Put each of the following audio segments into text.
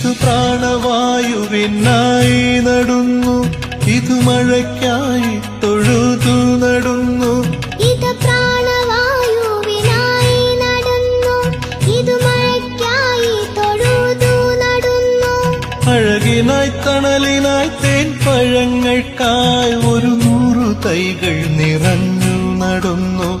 ഇത് പ്രാണവായുവിനായി നടുന്നു. ഇതു മഴയ്ക്കായി തൊഴുതു നടുന്നു. ഇത് പ്രാണവായുവിനായി നടന്നു. ഇത് മഴയ്ക്കായി തൊഴുതു നടന്നു. അഴകിനായി തണലിനായി തേൻ പഴങ്ങൾക്കായി ഒരു നൂറു തൈകൾ നിറഞ്ഞു നടുന്നു.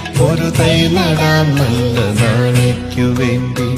തൈ നടാൻ നല്ല നാളേക്കു വേണ്ടി.